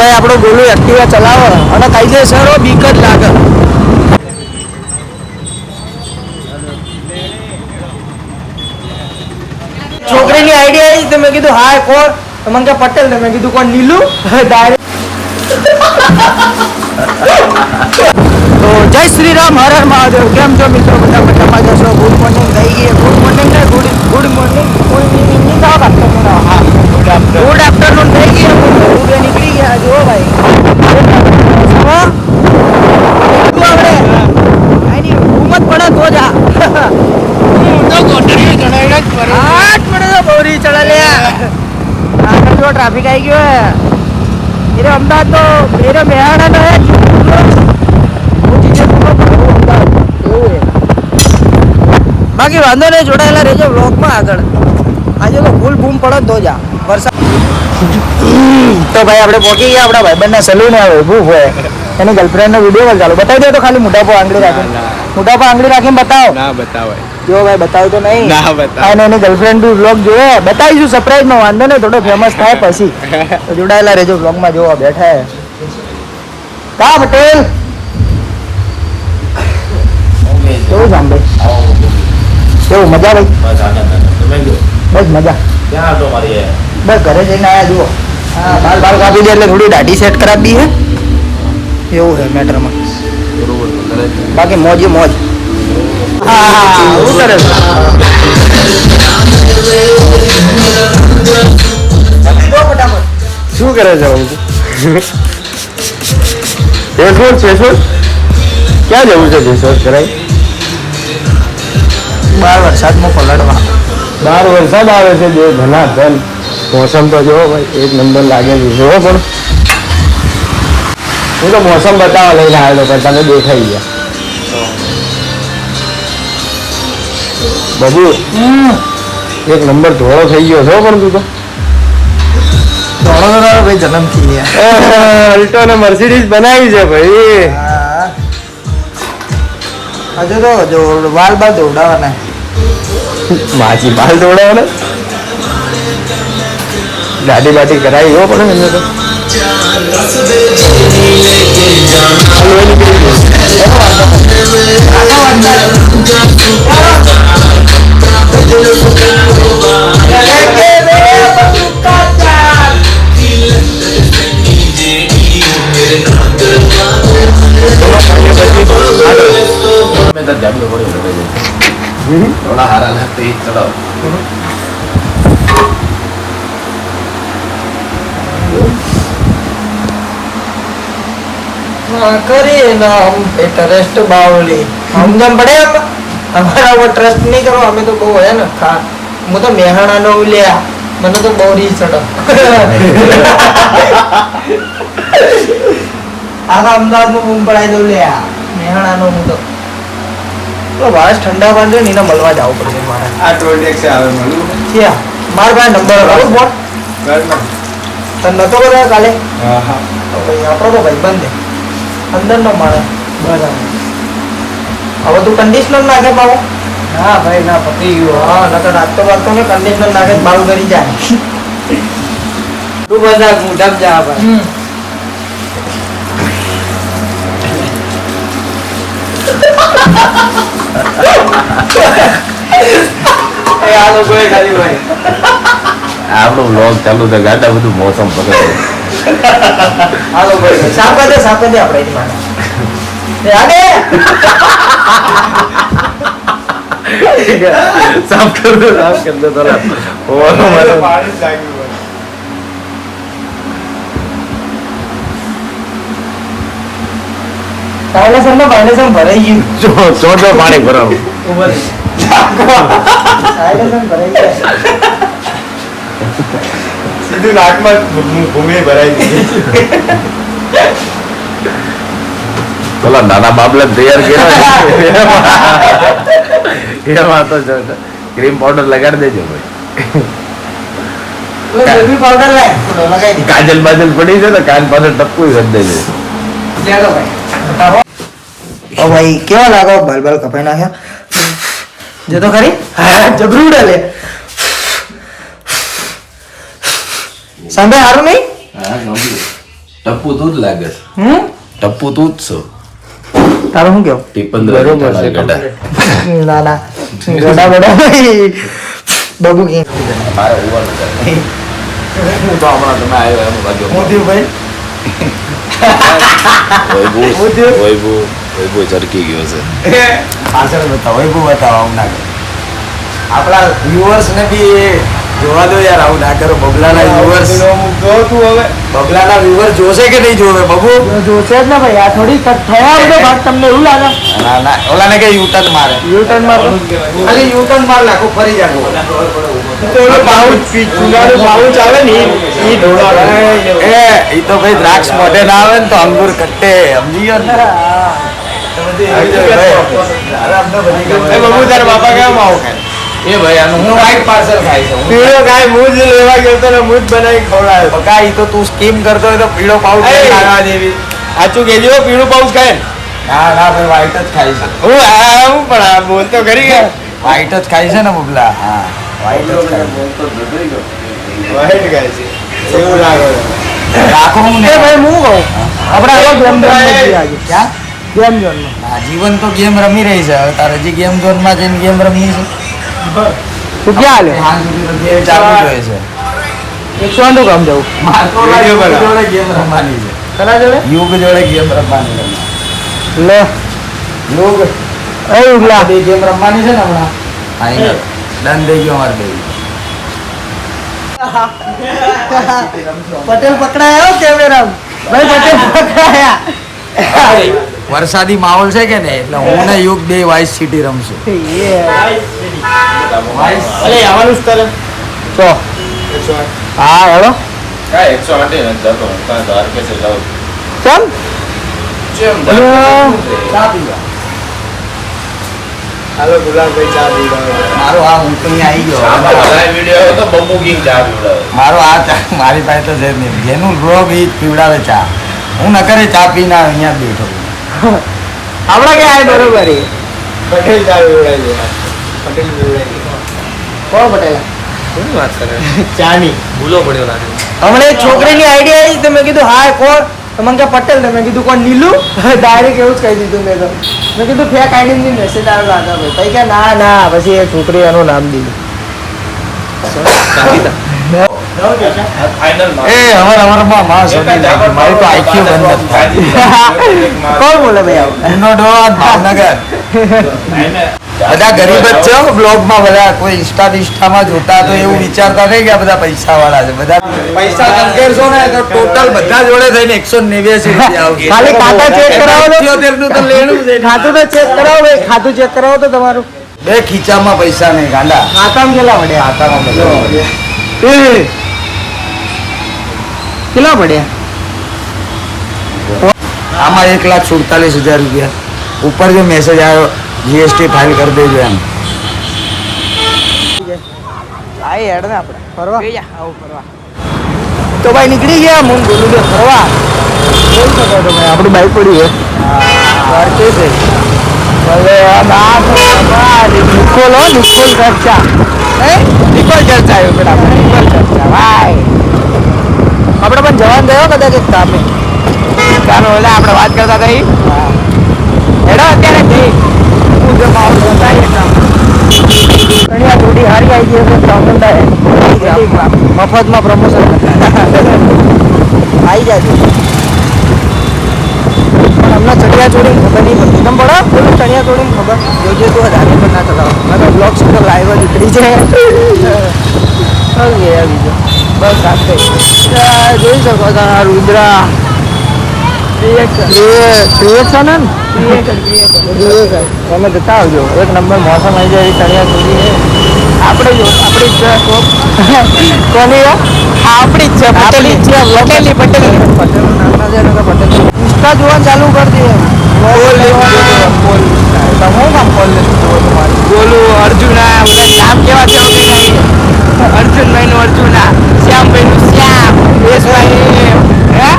ભાઈ, આપણો ગોલુ એક્ટિવા ચલાવો. અને કાયદેસર બીક જ લાગે. છોકરીની આઈડિયા આવી તો મેં કીધું હા કોણ? તો મને કે, પટેલ. ને મેં કીધું, કોણ, નીલુ? તો જય શ્રી રામ, હર હર મહાદેવ. કેમ છો મિત્રો? બધા મજામાં જશો ગુડ મોર્નિંગ થઈ ગઈ ગુડ મોર્નિંગ ને good good morning good evening આવ આફ્ટરનૂન હા ગુડ આફ્ટરનૂન થઈ ગઈ ગુડ નીકળી ગયા જો ભાઈ સમા તું આપણે આની હુમત પડે તો જ આ આઠ પડે તો બૌરી ચડા લે આગળ જો ટ્રાફિક આવી ગયો હે એરે અમદાવાદ તો એવું હે બાકી વાંધો નહીં જોડાયેલા રહેજો વ્લોગમાં આગળ. આજે તો ફૂલ બૂમ પડે તો જા. વરસાદ તો ભાઈ આપણે પહોંચી ગયા આપણા ભાઈબંધના સલૂન આવે ઊભું હોય. એની ગર્લફ્રેન્ડનો વીડિયો કોલ ચાલુ. બતાવી દે તો ખાલી મોટા પર આંગળી રાખીને. મોટા પર આંગળી રાખીને બતાવો. ના બતાવાય. જો ભાઈ બતાવ્યું તો નહીં. ના બતાવે. અને એની ગર્લફ્રેન્ડ બી વ્લોગ જોવે બતાવીશું સરપ્રાઈઝ નો વાંધો નહીં થોડો ફેમસ થાય પછી. તો જોડાયેલા રહેજો વ્લોગમાં જોવા બેઠા હે. કા પટેલ કેવું સાંભળે કેવું મજા ભાઈ બસ મજા બસ ઘરે જઈને આયા જુઓ હા બાલ બાલ કાપી દે એટલે થોડી દાઢી સેટ કરાવી હે એવું છે મેટરમાં બાકી મોજ મોજ હા હા શું કરે છે શું કરે છે ફેસબુક ફેસબુક ક્યાં જવું છે ફેસબુક કરાય? બાર વરસાદમાં પલળવા. બાર વરસાદ આવે છે જે ઘણા ધન. મોસમ તો જો ભાઈ એક નંબર લાગે છે. જોવો પણ. હું તો મોસમ બતાવવા લઈને આવેલો પણ તમે દેખાઈ ગયા. બધું એક નંબર ધોળો થઈ ગયો છો પણ તું તો. ધોળો તો ભાઈ જન્મ થઈ અલ્ટો ને મર્સિડીઝ બનાવી છે ભાઈ. હજુ તો જો વાલ બાલ દોડાવાના. માછી બાલ દોડાવો ને દાઢી બાટી કરાવી હો પણ એમને તો. Yeah, એ અંદર જાડું પડે રડે જાય થોડા હારા લાગતો એ ચડાવ કરી ના હમ ટ્રસ્ટ બાવલી. સમજણ પડે અમારા ઉપર ટ્રસ્ટ નહીં કરો અમે તો બહુ હે ને ખા હું તો મેહાણા નો ઉલ્યા મને તો બહુ રી ચડો. આખા અમદાવાદનું બૂમ પડાઈ દઉં લે મેહાણા નો હું તો. પેલો વાસ ઠંડા પાણી ને એને મળવા જવું પડશે મારે. આ ટોલ ટેક્સ આવે મળું ક્યાં મારા પાસે નંબર હતો. બોટ. તને નતો બધા કાલે? હા હા. ભાઈ આપણો તો ભાઈ બંધ અંદર નો મારે બરાબર. હવે તું કન્ડિશનર નાખે પાવો હા ભાઈ ના પતી ગયું. હા નકર નાખતો વાગતો ને કન્ડિશનર નાખે તો બાલ કરી જાય. તું બધા મોઢા જા ભાઈ. આપણું વ્લોગ ચાલુ છે ગાડા બધું મોસમ પકડે હાલો ભાઈ સાપે દે સાપે દે આપણે એની આગે સાફ કર દો સાફ કર દો થોડા ઓલો મારો પાણી જ લાગ્યું ભાઈ સાયલેસરમાં સાયલેસર ભરાઈ ગયું. જો ચોથો પાણી ભરાવું. ઉભર ભરાઈ ગયા. સીધું નાકમાં ભૂમિ ભરાઈ ગઈ. પેલા નાના બાબલા તૈયાર કર્યા એમાં તો ક્રીમ પાવડર લગાડી દેજો ભાઈ. કાજલ બાજલ પડી છે ને કાન પાછળ ટપકું કરી દેજો. ચાલો ભાઈ. ઓ ભાઈ કેવા લાગો? બાલ બાલ કપાઈ નાખ્યા. જતો તો ખરી? હા જબરું ઉડાલે સાંભે હારું નહીં? હા ગમ્યું ટપ્પુ તું જ લાગે છે. હમ? ટપ્પુ તું જ છો. તારું શું કેવું ટીપન બરોબર છે, ગડા ના ના. ગડા બડા બબુ કે. મારે હોવાનું છે. હું તો હમણાં તમે આવ્યો એમ લાગ્યો. મોતી ચરકી ગયો છે પાછળ બતાવો વૈભવ બતાવો આવું આપણા વ્યુઅર્સ ને બી જોવા દો યાર આવું ના કરો. બબલાના વ્યુઅર્સ તું હવે. બબલાના વ્યુઅર જોશે કે નહીં જોવે બબુ? જોશે જ ને ભાઈ આ થોડી થયા બધો ભાગ તમને એવું લાગે. ના ના ઓલાને કે યુટર્ન મારે. યુ ટર્ન માર ખાલી યુટર્ન માર નાખો ફરી જાગો. આવે ને ઈ ઢોળા એ ઈ તો ભાઈ દ્રાક્ષ મોઢે ના આવે ને તો અંગૂર કટ્ટે સમજી ગયો ને? એ બબુ તારા બાપા કેમ આવું? એ ભાઈ આનું હું વ્હાઈટ પાર્સલ ખાઈ છું પીળો ગાય મુજ લેવા ગયો તો ને મુજ બનાવી ખવડાવ્યો બકા ઈ તો તું સ્કીમ કરતો હોય તો પીળો પાઉચ ખાવા દેવી સાચું કેજો પીળો પાઉચ ખાય ના. ના ભાઈ વ્હાઈટ જ ખાઈ છે. હું આ હું પણ આ બોલતો કરી ગયા વ્હાઈટ જ ખાઈ છે ને બબલા. હા વ્હાઈટ જ ખાય છે. વાઈટ ખાઈ છે. એવું લાગે? રાખો હું ને. ભાઈ હું કહું? આપણે આવો ગેમ આજે ક્યાં? ગેમ ઝોનમાં જીવન તો ગેમ રમી રહી છે. હવે તારે હજી ગેમ ઝોનમાં જઈને ગેમ રમવી છે. તું ક્યાં હાલ્યો એકસો આઠું કામ જવું. જોડે ગેમ રમવાની છે. કના જોડે? યુગ જોડે ગેમ રમવાની લે. યુગ? એ ઉગલા બે ગેમ રમવાની છે ને હમણાં? ફાઈનલ. ડન થઈ ગયો અમારે બે પટેલ પકડાયો કેમેરા ભાઈ પટેલ પકડાયા. વરસાદી માહોલ છે કે ને એટલે હું ને યુગ બે વાઇસ સિટી રમશું. જ હા હેલો ચલ. હાલો ગુલાબભાઈ ચા પીવા મારો આ હું તો અહીંયા આવી ગયો. તો બમ્બુ કિંગ ચા પીવડાવે. મારો આ ચા મારી પાસે તો છે નહીં. જેનું રોગ એ જ પીવડાવે ચા. હું ન કરે ચા પીને અહીંયા બેઠો છું. આપડા કે આય બરોબર એ પટેલ ચા પીવડાવી પટેલ પીવડાવી કોણ પટેલ? કોની વાત કરે? ચાની. ભૂલો પડ્યો લાગે. હમણાં એક છોકરીની આઈડિયા આવી તો મેં કીધું હા કોણ? તો મને કે પટેલ. તમે મેં કીધું કોણ નીલું? ડાયરેક્ટ એવું જ કહી દીધું મેં તો. મેં કીધું ફેક આઈડી મેસેજ આવ્યો આગળ. ભાઈ કે ના ના પછી એ છોકરી એનું નામ દીધું. એ હવે અમારામાં માં સોની મારી તો આઈક્યુ બંધ નથી કોણ બોલે ભાઈ આવું? એમનો ભાવનગર. બધા ગરીબ જ છે બ્લોગમાં બધા. કોઈ ઇન્સ્ટા બિન્સ્ટામાં જોતા તો એવું વિચારતા નહીં કે બધા પૈસા વાળા છે. બધા પૈસા કંકેરશો ને તો ટોટલ બધા જોડે થઈને એકસો નેવ્યાસી રૂપિયા આવશે. ખાલી ખાતા check કરાવો તો. નું તો લેણું છે. ખાતું તો ચેક કરાવો ભાઈ. ખાતું ચેક કરાવો તો તમારું. બે ખીચામાં પૈસા નહીં ગાંડા. ખાતામાં કેટલા પડ્યા ખાતામાં. એ. કેટલા પડ્યા? આમાં એક લાખ સુડતાલીસ હજાર રૂપિયા. ઉપર જે મેસેજ આવ્યો જીએસટી ફાઇલ કરી દેજો એમ. આઈ હેડ ને આપણે. ફરવા? આવું ફરવા. તો ભાઈ નીકળી ગયા હું બોલું કે ફરવા. જોઈ શકો ભાઈ આપણી બાઈક પડી છે. છે ભલે આ નિકોલ હો નિકોલ ચર્ચા હે? નિકોલ ચર્ચા આવ્યો પેલા નિકોલ ચર્ચા ભાઈ આપણે જવાન કદાચ એક કામે ચાલો એટલે આપણે વાત કરતા હતા ઈ. હેડો અત્યારે જઈ હું જો જોડી હારી આવી ગઈ છે ચામુંડા મફતમાં પ્રમોશન આવી જાય છે. હમણાં ચણિયા ચોળી ખબર નહીં પડતી. તમે પડો પેલું ચણિયા ચોળી ખબર. જોજે તો વધારે પણ ના ચલાવો. મેં તો બ્લોગ તો લાઈવ જ ઉતરી છે. આવી બસ સાત જોઈ શકો છો રુદ્રા. તમે જતા આવજો. એક નંબર મોસમ આવી જાય ચણિયા સુધી આપણે જો આપણી જ શોપ કોની આપણી જ છે. પટેલી છે. પટેલી પટેલી. પટેલ નામ છે તો પટેલ ઇન્સ્ટા જોવાનું ચાલુ કરી દે. બોલ તમે કામ પોલ બોલું અર્જુના બધા નામ કેવા છે અર્જુનભાઈ નું અર્જુના. શ્યામભાઈ નું શ્યામ યશભાઈ હે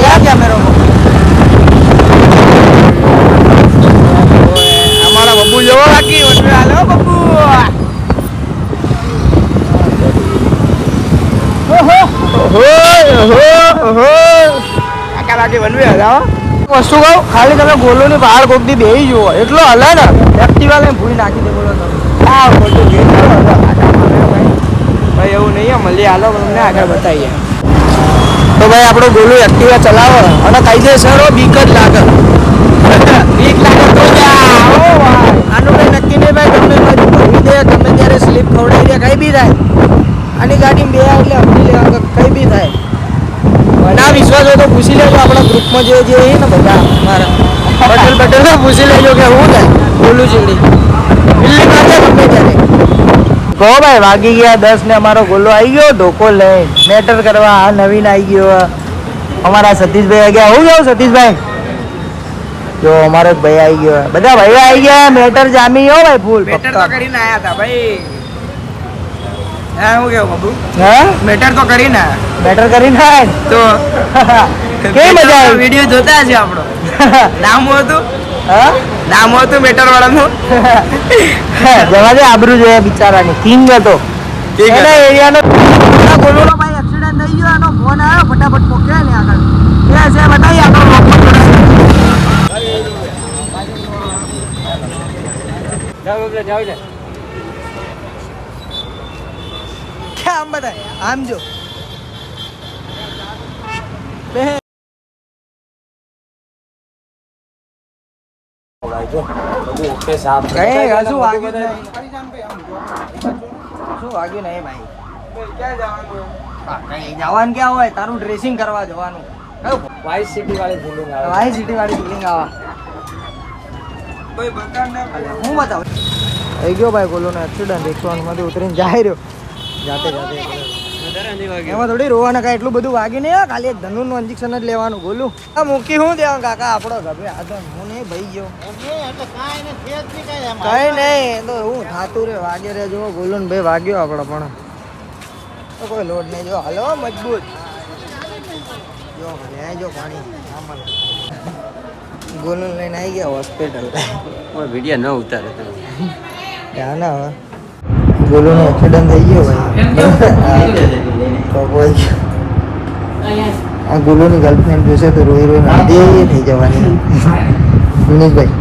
ક્યાં કેમેરો અમારા બબ્બુ જેવો બાકી હાલો બબ્બુ વસ્તુ કહું ખાલી તમે બોલો ને બહાર કોક દી બેહી જુઓ. એટલો હલે ને એક્ટિવા લઈને ભૂલી નાખી દે બોલો તમે. આ ખોટું ગેમ કરો હલો, આટા મારે ભાઈ ભાઈ એવું નહીં મળીએ હાલો તમને આગળ બતાવીએ. તો ભાઈ આપણો ગોલું એક્ટિવા ચલાવો અને કાયદેસર સર બીક જ લાગે. બીક લાગે તો આનું કઈ નક્કી નહીં ભાઈ ગમે બાજુ ભરી દે ગમે ત્યારે સ્લીપ ખવડાવી દે કઈ બી થાય. આની ગાડી બે એટલે સમજી લેવા કઈ બી થાય. ના વિશ્વાસ હોય તો પૂછી લેજો આપણા ગ્રુપમાં જે જે ને બધા મારા પટેલ પટેલ પૂછી લેજો કે હું થાય. બોલું ચીડી બિલ્લી માથે ગમે કહો ભાઈ વાગી ગયા દસ ને અમારો ગોલો આવી ગયો ઢોકો લઈ મેટર કરવા આ નવીન આવી ગયો અમારા સતીશભાઈ આવી ગયા હું જાઉં સતીશભાઈ? જો અમારો ભાઈ આવી ગયો. બધા ભાઈઓ આવી ગયા મેટર જામી હો ભાઈ ફૂલ મેટર તો કરીને આયા હતા ભાઈ. હું કેવું બાબુ હા? મેટર તો કરીને. મેટર કરીને આય ને. તો કેવી મજા આવી? વીડિયો જોતા છે આપણો. નામ હતું? નામ હતું મેટર વાળાનું જવા દે આબરૂ જોઈએ બિચારાની. કિંગ હતો એના એરિયાનો ભાઈ એક્સિડન્ટ થઈ ગયો ફોન આવ્યો ફટાફટ પોકે ને આગળ. એ છે બતાવી આગળ લોકમાં જોડાય. ક્યાં આમ બતાય આમ જો. બે કઈ કશું વાગ્યું શું વાગ્યું નહીં ભાઈ? હા, જવાનું ક્યાં હોય? તારું ડ્રેસિંગ કરવા જવાનું. વાઇસ સિટી વાળી ફિલિંગ આવે. વાઇસ સિટી વાળી ફિલિંગ આવે. હું બતાવું? થઈ ગયો ભાઈ બોલો ને એક્સિડન્ટ એકસો માંથી ઉતરીને જાય રહ્યો. જાતે જાતે. એમાં થોડી રોવાના કાંઈ એટલું બધું વાગ્યું નહીં. ખાલી એક ધનુનું ઇન્જેક્શન જ લેવાનું બોલું. આ મૂકી હું દેવા કાકા આપણો ગભે આ તો હું નહીં ભાઈ ગયો. કઈ નહીં તો હું થાતું રે વાગે રે જો ગોલુન ભાઈ વાગ્યો આપણો પણ. તો કોઈ લોડ નહીં જો હલો મજબૂત. જો લે જો પાણી. આમાં લઈને આવી ગયા હોસ્પિટલ. વીડિયો ન ઉતારે ના હવે ગોલુનો એક્સિડન્ટ થઈ ગયો ભાઈ. આ ગોલુની ગર્લફ્રેન્ડ જોશે તો રોઈ રોઈ નાંદી થઈ જવાની. દિનેશભાઈ